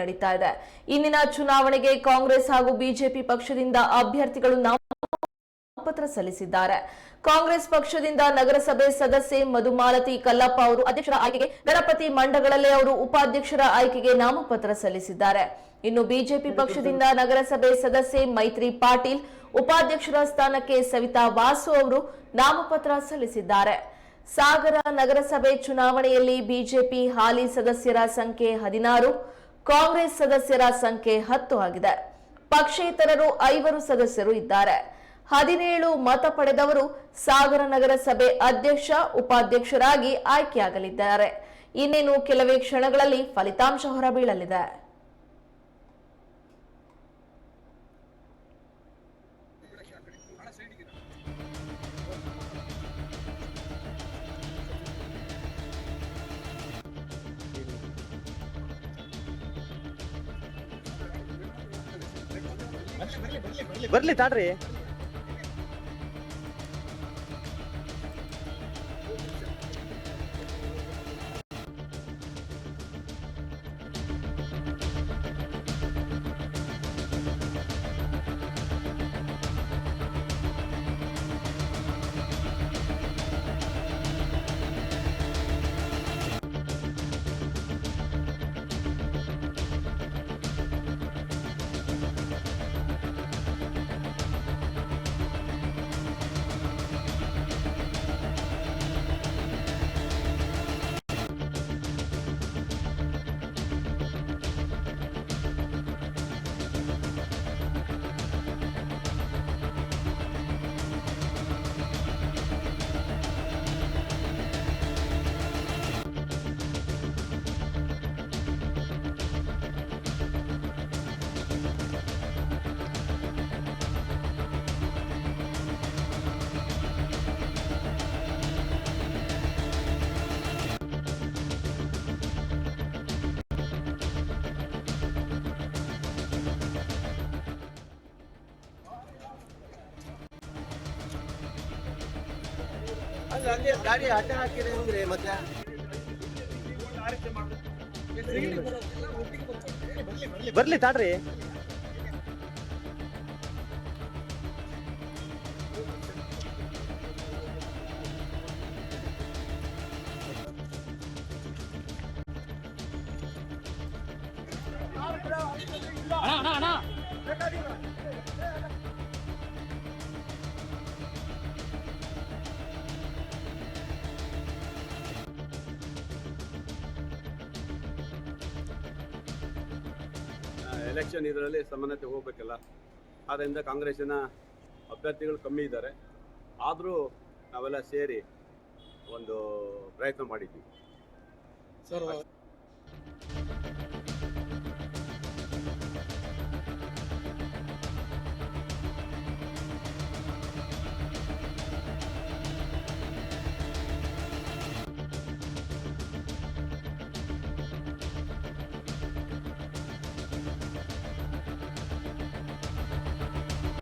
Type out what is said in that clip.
ನಡೀತಾ ಇದೆ. ಇಂದಿನ ಚುನಾವಣೆಗೆ ಕಾಂಗ್ರೆಸ್ ಹಾಗೂ ಬಿಜೆಪಿ ಪಕ್ಷದಿಂದ ಅಭ್ಯರ್ಥಿಗಳು ನಾಮಪತ್ರ ಸಲ್ಲಿಸಿದ್ದಾರೆ. ಕಾಂಗ್ರೆಸ್ ಪಕ್ಷದಿಂದ ನಗರಸಭೆ ಸದಸ್ಯೆ ಮಧುಮಾಲತಿ ಕಲ್ಲಪ್ಪ ಅವರು ಅಧ್ಯಕ್ಷರ ಆಯ್ಕೆಗೆ ಗಣಪತಿ ಮಂಡಗಳಲ್ಲೇ ಅವರು ಉಪಾಧ್ಯಕ್ಷರ ಆಯ್ಕೆಗೆ ನಾಮಪತ್ರ ಸಲ್ಲಿಸಿದ್ದಾರೆ. ಇನ್ನು ಬಿಜೆಪಿ ಪಕ್ಷದಿಂದ ನಗರಸಭೆ ಸದಸ್ಯೆ ಮೈತ್ರಿ ಪಾಟೀಲ್, ಉಪಾಧ್ಯಕ್ಷರ ಸ್ಥಾನಕ್ಕೆ ಸವಿತಾ ವಾಸು ಅವರು ನಾಮಪತ್ರ ಸಲ್ಲಿಸಿದ್ದಾರೆ. ಸಾಗರ ನಗರಸಭೆ ಚುನಾವಣೆಯಲ್ಲಿ ಬಿಜೆಪಿ ಹಾಲಿ ಸದಸ್ಯರ ಸಂಖ್ಯೆ ಹದಿನಾರು. ಕಾಂಗ್ರೆಸ್ ಸದಸ್ಯರ ಸಂಖ್ಯೆ ಹತ್ತು ಆಗಿದೆ. ಪಕ್ಷೇತರರು ಐವರು ಸದಸ್ಯರು ಇದ್ದಾರೆ. ಹದಿನೇಳು ಮತ ಪಡೆದವರು ಸಾಗರ ನಗರಸಭೆ ಅಧ್ಯಕ್ಷ, ಉಪಾಧ್ಯಕ್ಷರಾಗಿ ಆಯ್ಕೆಯಾಗಲಿದ್ದಾರೆ. ಇನ್ನೇನು ಕೆಲವೇ ಕ್ಷಣಗಳಲ್ಲಿ ಫಲಿತಾಂಶ ಹೊರಬೀಳಲಿದೆ. ಬರ್ಲಿ ತಾಡ್ರಿ. ಅಲ್ಲಿ ಗಾಡಿ ಅಡ್ಡ ಹಾಕಿದ್ರೆ ಹೆಂಗ್ರಿ ಮತ್ತೆ ಬರ್ಲಿ ತಾಡ್ರಿ. ಎಲೆಕ್ಷನ್ ಇದರಲ್ಲಿ ಸಮಾನತೆ ಹೋಗಬೇಕಲ್ಲ. ಆದ್ದರಿಂದ ಕಾಂಗ್ರೆಸ್ಸಿನ ಅಭ್ಯರ್ಥಿಗಳು ಕಮ್ಮಿ ಇದ್ದಾರೆ. ಆದರೂ ನಾವೆಲ್ಲ ಸೇರಿ ಒಂದು ಪ್ರಯತ್ನ ಮಾಡಿದ್ವಿ. ಸರ್